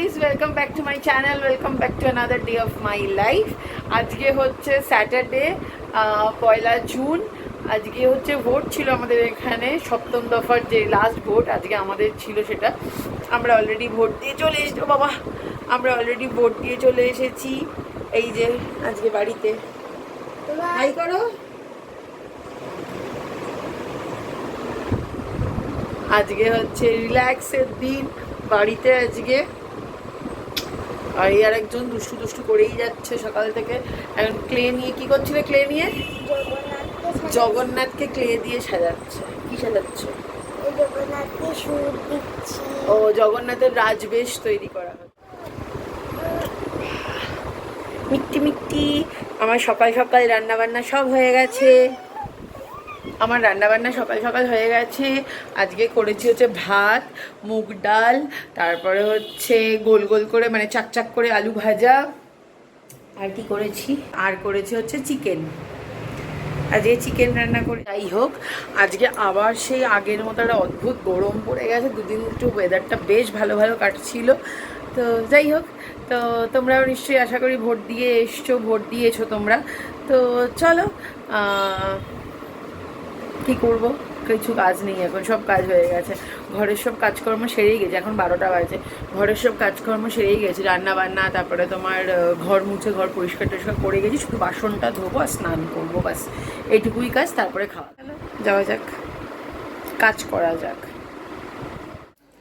Guys welcome back to my channel welcome back to another day of my life আজকে হচ্ছে Saturday পয়লা June আজকে হচ্ছে vote ছিল আমাদের এখানে সপ্তম দফার যে লাস্ট ভোট আজকে আমাদের ছিল সেটা। আমরা অলরেডি ভোট দিয়ে চলে এসেছি বাবা। আমরা অলরেডি ভোট দিয়ে চলে এসেছি। এই যে আজকে বাড়িতে। হাই করো। আজকে হচ্ছে রিল্যাক্সের দিন বাড়িতে আজকে। আর এই আর একজন দুষ্টু দুষ্টু করেই যাচ্ছে সকাল থেকে। এখন ক্লে নিয়ে কি করছিলে ক্লে নিয়ে? জগন্নাথকে ক্লে দিয়ে সাজাচ্ছে। কি সাজাচ্ছে? ও জগন্নাথের রাজবেশ তৈরি করা হচ্ছে মিট্টি মিট্টি আমার সকাল সকাল রান্না বান্না সব হয়ে গেছে। আমার রান্না বান্না সকাল সকাল হয়ে গেছে। আজকে করেছি হচ্ছে ভাত, মুগ ডাল, তারপরে হচ্ছে গোল গোল করে মানে চাকচাক করে আলু ভাজা। আর কি করেছি? আর করেছি হচ্ছে চিকেন। আজকে চিকেন রান্না করে যাই হোক, আজকে আবার সেই আগের মতো একটা অদ্ভুত গরম পড়ে গেছে। দুদিন একটু ওয়েদারটা বেশ ভালো ভালো কাটছিল। তো যাই হোক, তো তোমরাও নিশ্চয়ই আশা করি ভোট দিয়ে এসছো, ভোট দিয়েছ তোমরা। তো চলো কি করব? কিছু কাজ নেই এখন সব কাজ হয়ে গেছে। ঘরের সব কাজকর্ম সেরেই গেছে এখন বারোটা বাজে। ঘরের সব কাজকর্ম সেরেই গেছে রান্না বান্না তারপরে তোমার ঘর মুছে ঘর পরিষ্কার টরিষ্কার করে গেছি শুধু বাসনটা ধোবো আর স্নান করব বাস এইটুকুই কাজ তারপরে খাওয়া। যাওয়া যাক। কাজ করা যাক।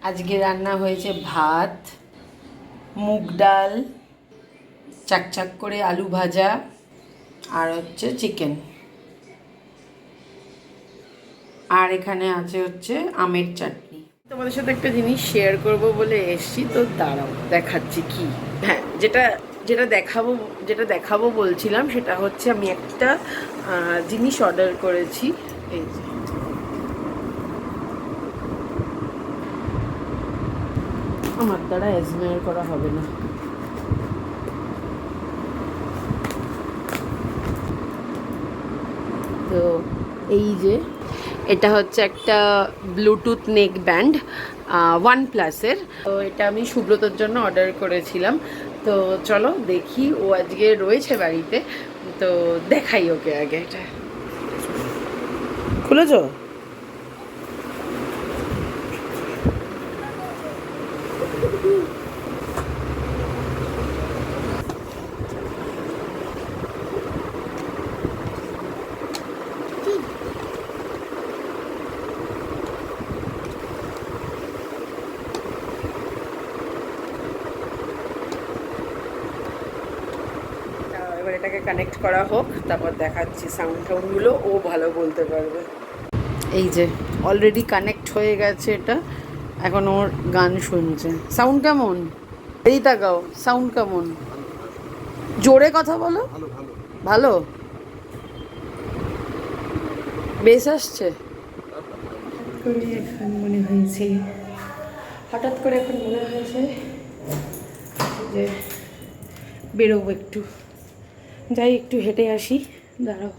আজকে রান্না হয়েছে ভাত মুগ ডাল চাকচাক করে আলু ভাজা আর হচ্ছে চিকেন। আর এখানে আছে হচ্ছে আমের চাটনি। তোমাদের সাথে একটা জিনিস শেয়ার করব বলে এসছি, তো দাঁড়াও, দেখাচ্ছি কি। হ্যাঁ যেটা যেটা দেখাবো যেটা দেখাবো বলছিলাম, সেটা হচ্ছে আমি একটা জিনিস অর্ডার করেছি। এই আমার দ্বারা অ্যাজমেয়ার করা হবে না। তো এই যে এটা হচ্ছে একটা ব্লুটুথ নেক ব্যান্ড ওয়ান প্লাসের তো এটা আমি সুব্রতর জন্য অর্ডার করেছিলাম। তো চলো দেখি ও আজকে রয়েছে বাড়িতে। তো দেখাই ওকে আগে এটা। খুলেছ? এটাকে কানেক্ট করা হোক তারপর দেখাচ্ছি সাউন্ড টাউন্ডগুলো ও ভালো বলতে পারবে। এই যে অলরেডি কানেক্ট হয়ে গেছে এটা এখন ওর গান শুনছে। সাউন্ড কেমন? এই তাকাও সাউন্ড কেমন? জোরে কথা বলো। ভালো? বেশ আসছে? করে এখন মনে হয়েছে হঠাৎ করে এখন মনে হয়েছে যে বেরোবো একটু। যাই, একটু হেঁটে আসি। দাঁড়াও,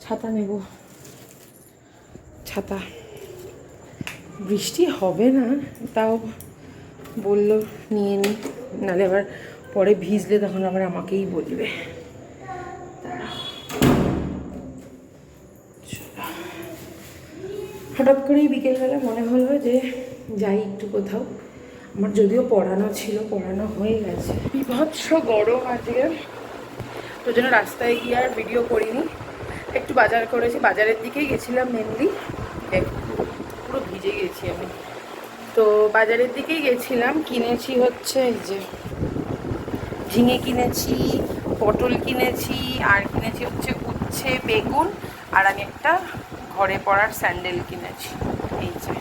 ছাতা নেব। ছাতা। বৃষ্টি হবে না, তাও বলল, নিয়ে নি। নাহলে আবার পরে ভিজলে তখন আবার আমাকেই বলবে। হঠাৎ করেই বিকেলবেলা মনে হলো যে যাই একটু কোথাও। আমার যদিও পড়ানো ছিল, পড়ানো হয়ে গেছে। বিভৎস গরম আজকে। তো জন্য রাস্তায় গিয়ে আর ভিডিও করিনি। একটু বাজার করেছি, বাজারের দিকেই গেছিলাম মেনলি পুরো ভিজে গেছি আমি। তো বাজারের দিকেই গেছিলাম, কিনেছি হচ্ছে এই যে ঝিঙে কিনেছি, পটল কিনেছি, আর কিনেছি হচ্ছে উচ্ছে, বেগুন, আর আমি একটা ঘরে পড়ার স্যান্ডেল কিনেছি এই যে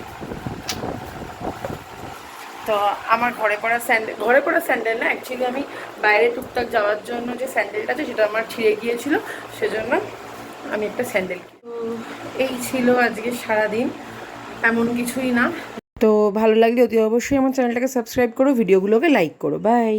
তো আমার ঘরে পরা স্যান্ডেল ঘরে পরা স্যান্ডেল না অ্যাকচুয়ালি আমি বাইরে টুকটাক যাওয়ার জন্য যে স্যান্ডেলটা আছে সেটা আমার ছিঁড়ে গিয়েছিল, সেজন্য আমি একটা স্যান্ডেল তো এই ছিল আজকে সারাদিন, এমন কিছুই না। তো ভালো লাগলে অতি অবশ্যই আমার চ্যানেলটাকে সাবস্ক্রাইব করো ভিডিওগুলোকে লাইক করো বাই